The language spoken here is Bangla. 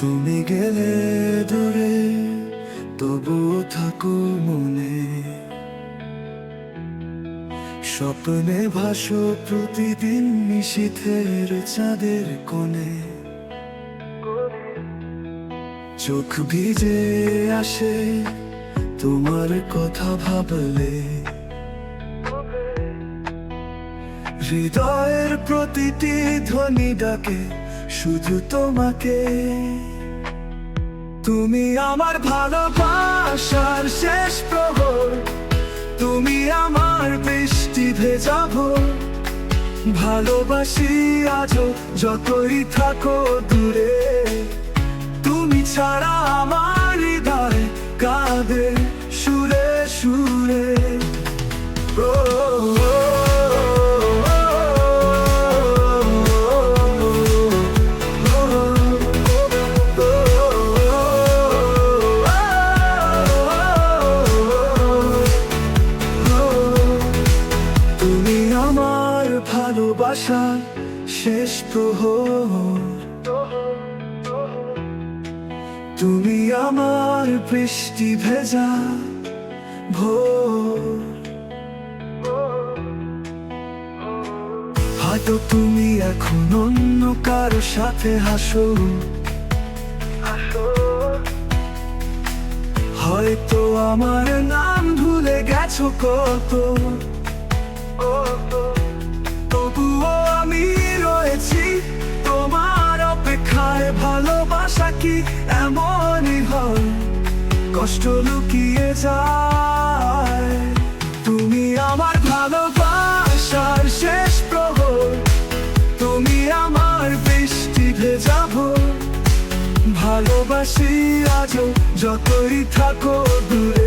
তুমি গেলে দূরে তবু থাকো মনে। স্বপ্নে ভাসো প্রতিদিন নিশীথের চাঁদের কোণে। চোখ ভিজে আসে তোমার কথা ভাবলে। হৃদয়ের প্রতিটি ধ্বনি ডাকে শুধু তোমাকে। তুমি আমার ভালোবাসার শেষ প্রহর। তুমি আমার বৃষ্টি ভেজাবো ভালোবাসি আজও যতই থাকো দূরে। তুমি ছাড়া আমার হৃদয় কাঁদে সুরে সুরে। ও, ভালোবাসা শেষ প্রহর। তুমি আমার বৃষ্টি ভেজা ভোর। হয়তো তুমি এখন অন্য কারও সাথে হাসো। হয়তো আমার নাম ভুলে গেছো কত। তবুও আমি রয়েছি। তোমার অপেক্ষায় ভালোবাসা কি এমনই হয়? কষ্ট লুকিয়ে যায়। তুমি আমার ভালোবাসার শেষ প্রহর। তুমি আমার বৃষ্টি ভেজাবো ভালোবাসি আজও যতই থাকো দূরে।